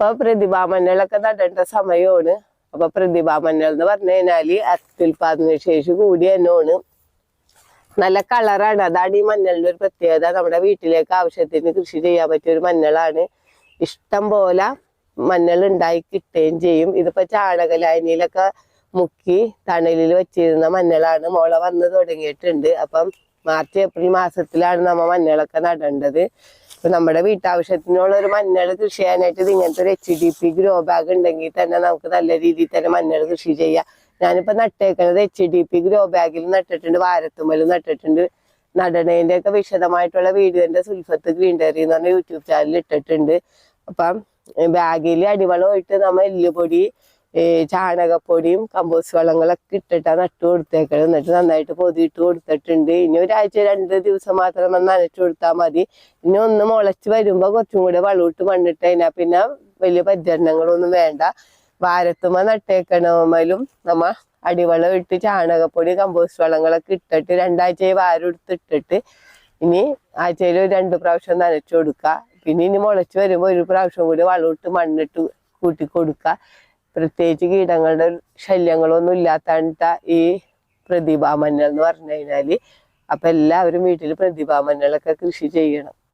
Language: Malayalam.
ഇപ്പൊ പ്രതിഭാമഞ്ഞളൊക്കെ നടേണ്ട സമയമാണ് അപ്പൊ പ്രതിഭാ മഞ്ഞൾ എന്ന് പറഞ്ഞു കഴിഞ്ഞാൽ അത്യുൽപാദന ശേഷി കൂടി തന്നെയാണ് നല്ല കളറാണ്. അതാണ് ഈ മഞ്ഞളിന്റെ ഒരു പ്രത്യേകത. നമ്മുടെ വീട്ടിലേക്ക് ആവശ്യത്തിന് കൃഷി ചെയ്യാൻ പറ്റിയ ഒരു മഞ്ഞളാണ് ഇഷ്ടം പോലെ മഞ്ഞൾ ഉണ്ടായി കിട്ടുകയും ചെയ്യും. ഇതിപ്പോ ചാണകലായനിയിലൊക്കെ മുക്കി തണലിൽ വെച്ചിരുന്ന മഞ്ഞളാണ് മുള വന്ന് തുടങ്ങിയിട്ടുണ്ട്. അപ്പം മാർച്ച് ഏപ്രിൽ മാസത്തിലാണ് നമ്മ മഞ്ഞളൊക്കെ നടേണ്ടത്. ഇപ്പൊ നമ്മുടെ വീട്ടാവശ്യത്തിനുള്ള ഒരു മഞ്ഞൾ കൃഷി ചെയ്യാനായിട്ട് ഇത് ഇങ്ങനത്തെ ഒരു H D P grow bag ഉണ്ടെങ്കിൽ തന്നെ നമുക്ക് നല്ല രീതിയിൽ തന്നെ മഞ്ഞൾ കൃഷി ചെയ്യാം. ഞാനിപ്പോ നട്ടേക്കുന്നത് എച്ച് ഡി പി ഗ്രോ ബാഗിൽ നട്ടിട്ടുണ്ട് വാരത്തുമ്മലും നട്ടിട്ടുണ്ട്. നടണേന്റെ ഒക്കെ വിശദമായിട്ടുള്ള വീഡിയോന്റെ സുൽഫത്ത് ഗ്രീൻ ഡയറി എന്ന് പറഞ്ഞ യൂട്യൂബ് ചാനലിൽ ഇട്ടിട്ടുണ്ട്. അപ്പം ബാഗിൽ അടിവളമായിട്ട് നമ്മൾ എല്ലുപൊടി ഏ, ചാണകപ്പൊടിയും കമ്പോസ്റ്റ് വളങ്ങളൊക്കെ ഇട്ടിട്ടാണ് നട്ടു കൊടുത്തേക്കണത്. എന്നിട്ട് നന്നായിട്ട് പൊതിയിട്ട് കൊടുത്തിട്ടുണ്ട്. ഇനി ഒരാഴ്ച രണ്ട് ദിവസം മാത്രം നനച്ചു കൊടുത്താൽ മതി. ഇനി ഒന്ന് മുളച്ച് വരുമ്പോ കുറച്ചും കൂടെ വളമിട്ട് മണ്ണിട്ട് കഴിഞ്ഞാൽ പിന്നെ വലിയ പരിചരണങ്ങളൊന്നും വേണ്ട. വാരത്തുമ്മ നട്ടേക്കണമലും നമ്മ അടിവളം ഇട്ട് ചാണകപ്പൊടി കമ്പോസ്റ്റ് വളങ്ങളൊക്കെ ഇട്ടിട്ട് രണ്ടാഴ്ചയായി വാരം എടുത്തിട്ടിട്ട് ഇനി ആഴ്ചയിൽ ഒരു രണ്ട് പ്രാവശ്യം നനച്ചു കൊടുക്കുക പിന്നെ ഇനി മുളച്ച് വരുമ്പോൾ ഒരു പ്രാവശ്യം കൂടി വളമിട്ട് മണ്ണിട്ട് കൂട്ടി കൊടുക്കുക പ്രത്യേകിച്ച് കീടങ്ങളുടെ ശല്യങ്ങളൊന്നും ഇല്ലാത്ത ഈ പ്രതിഭാമഞ്ഞൾ എന്ന് പറഞ്ഞു കഴിഞ്ഞാൽ. അപ്പൊ എല്ലാവരും വീട്ടിൽ പ്രതിഭാമഞ്ഞളൊക്കെ കൃഷി ചെയ്യണം.